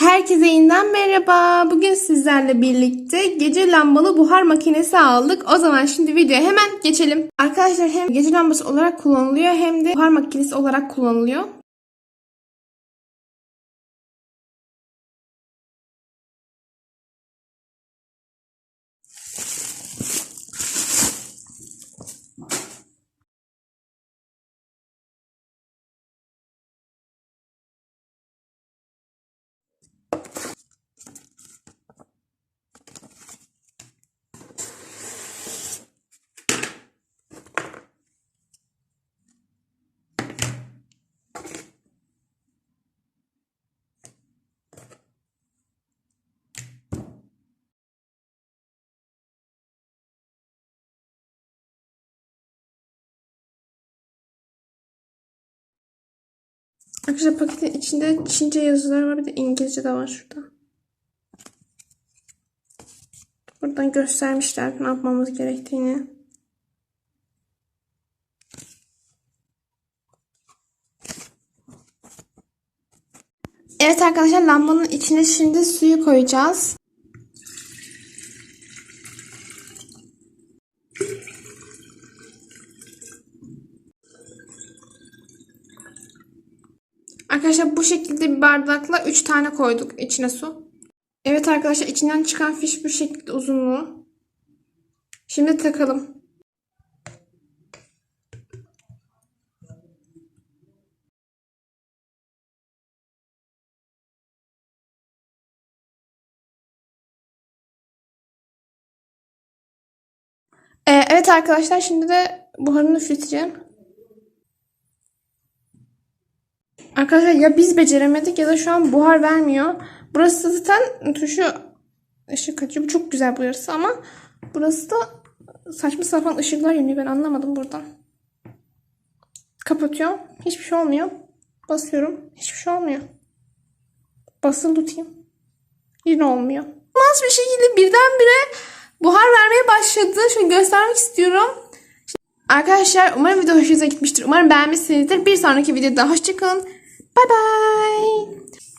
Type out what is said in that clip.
Herkese yeniden merhaba. Bugün sizlerle birlikte gece lambalı buhar makinesi aldık. O zaman şimdi videoya hemen geçelim. Arkadaşlar hem gece lambası olarak kullanılıyor hem de buhar makinesi olarak kullanılıyor. Arkadaşlar paketin içinde Çince yazılar var bir de İngilizce de var şurada. Buradan göstermişler ne yapmamız gerektiğini. Evet arkadaşlar lambanın içine şimdi suyu koyacağız. Arkadaşlar bu şekilde bir bardakla 3 tane koyduk içine su. Evet arkadaşlar içinden çıkan fiş bu şekilde uzunluğu. Şimdi takalım. Ee, evet arkadaşlar şimdi de buharını üfleteceğim. Arkadaşlar ya biz beceremedik ya da şu an buhar vermiyor. Burası zaten tuşu ışık açıyor. Bu çok güzel burası ama burası da saçma sapan ışıklar yanıyor. Ben anlamadım buradan. Kapatıyorum. Hiçbir şey olmuyor. Basıyorum. Hiçbir şey olmuyor. Basılı tutayım. Yine olmuyor. Nasıl bir şekilde birdenbire buhar vermeye başladı. Şunu göstermek istiyorum. Arkadaşlar umarım video hoşunuza gitmiştir. Umarım beğenmişsinizdir. Bir sonraki videoda hoşçakalın. 拜拜。